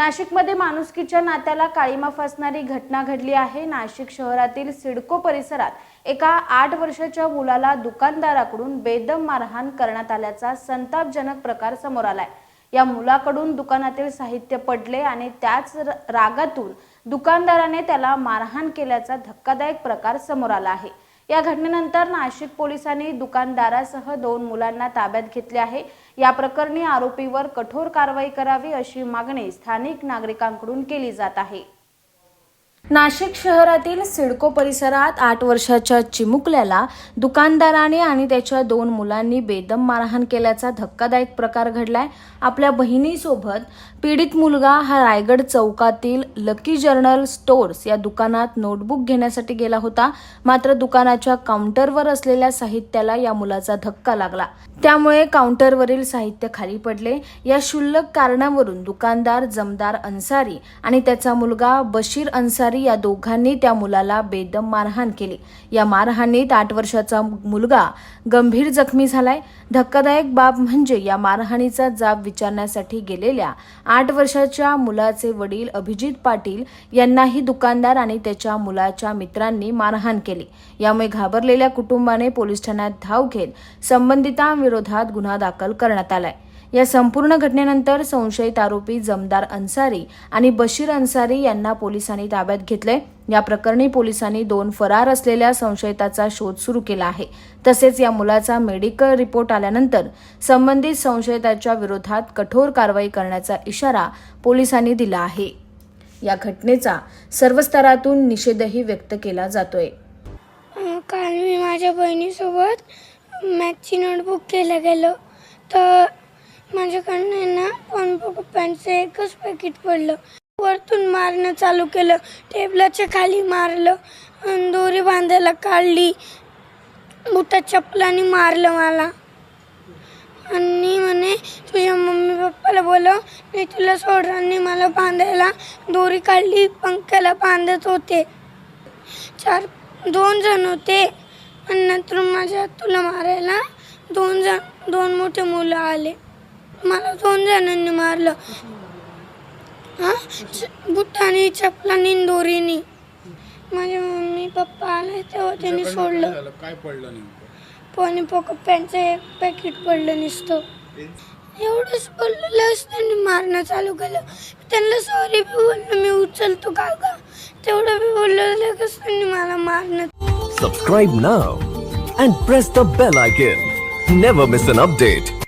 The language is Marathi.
नाशिकमध्ये माणुसकीच्या नात्याला काळीमा फासणारी घटना घडली आहे. नाशिक शहरातील सिडको परिसरात एका आठ वर्षाच्या मुलाला दुकानदाराकडून बेदम मारहाण करण्यात आल्याचा संतापजनक प्रकार समोर आलाय. या मुलाकडून दुकानातील साहित्य पडले आणि त्याच र- रागातून दुकानदाराने त्याला मारहाण केल्याचा धक्कादायक प्रकार समोर आला आहे. या घटनेनंतर नाशिक पोलिसांनी दुकानदारासह दोन मुलांना ताब्यात घेतले आहे. या प्रकरणी आरोपीवर कठोर कारवाई करावी अशी मागणी स्थानिक नागरिकांकडून केली जात आहे. नाशिक शहरातील सिडको परिसरात आठ वर्षाच्या चिमुकल्याला दुकानदाराने आणि त्याच्या दोन मुलांनी बेदम मारहाण केल्याचा धक्कादायक प्रकार घडलाय. आपल्या बहिणीसोबत पीडित मुलगा हा रायगड चौकातील लकी जर्नल स्टोर्स या दुकानात नोटबुक घेण्यासाठी गेला होता. मात्र दुकानाच्या काउंटरवर असलेल्या साहित्याला या मुलाचा धक्का लागला. त्यामुळे काउंटरवरील साहित्य खाली पडले. या क्षुल्लक कारणावरून दुकानदार जमदार अन्सारी आणि त्याचा मुलगा बशीर अन्सारी या दोघांनी त्या मुलाला बेदम मारहाण केली. या मारहाणीत आठ वर्षाचा मुलगा गंभीर जखमी झालाय. धक्कादायक बाब म्हणजे या मारहाणीचा जाब विचारण्यासाठी गेलेल्या आठ वर्षाच्या मुलाचे वडील अभिजित पाटील यांनाही दुकानदार आणि त्याच्या मुलाच्या मित्रांनी मारहाण केली. यामुळे घाबरलेल्या कुटुंबाने पोलीस ठाण्यात धाव घेत संबंधितांविरोधात गुन्हा दाखल करण्यात आलाय. या संपूर्ण घटनेनंतर संशयित आरोपी जमदार अन्सारी आणि बशीर अन्सारी यांना पोलिसांनी ताब्यात घेतले या प्रकरणी पोलिसांनी दोन फरार असलेल्या संशयिताचा शोध सुरू केला आहे. तसेच या मुलाचा मेडिकल रिपोर्ट आल्यानंतर संबंधित संशयिताच्या विरोधात कठोर कारवाई करण्याचा इशारा पोलिसांनी दिला आहे. या घटनेचा सर्व स्तरातून निषेधही व्यक्त केला जातोय. काल मी माझ्या बहिणीसोबत मॅथची नोटबुक केलं गेलो. तर माझ्याकडनं आहे ना पण पॅन्टचं एकच पॅकेट पडलं. वरतून मारणं चालू केलं. टेबलाच्या खाली मारलं. आणि दोरी बांधायला काढली. बुटा चपलाने मारलं मला. आणि म्हणे तुझ्या मम्मी पप्पाला बोलव. मी तुला सोडरांनी मला बांधायला दोरी काढली. पंख्याला बांधत होते. चार दोन जण होते. आणि नंतर माझ्या तुला मारायला दोन जण दोन मोठे मुलं आले. मला दोन जणांनी मारलं. हा? बुटाने चपलानी दोरीनी. माझे मम्मी पप्पा आले तेव्हा त्यांनी सोडलं. काय पडलं पाणी पोक पॅन्टचं एक पॅकेट पडलं नुसतं. एवढंच बोललं लगेच त्यांनी मारणं चालू केलं. त्यांना सॉरी बी बोललो मी उचलतो का का तेवढं बी बोललं लगेच त्यांनी मला मारणं. Subscribe now and press the bell icon. Never miss an update.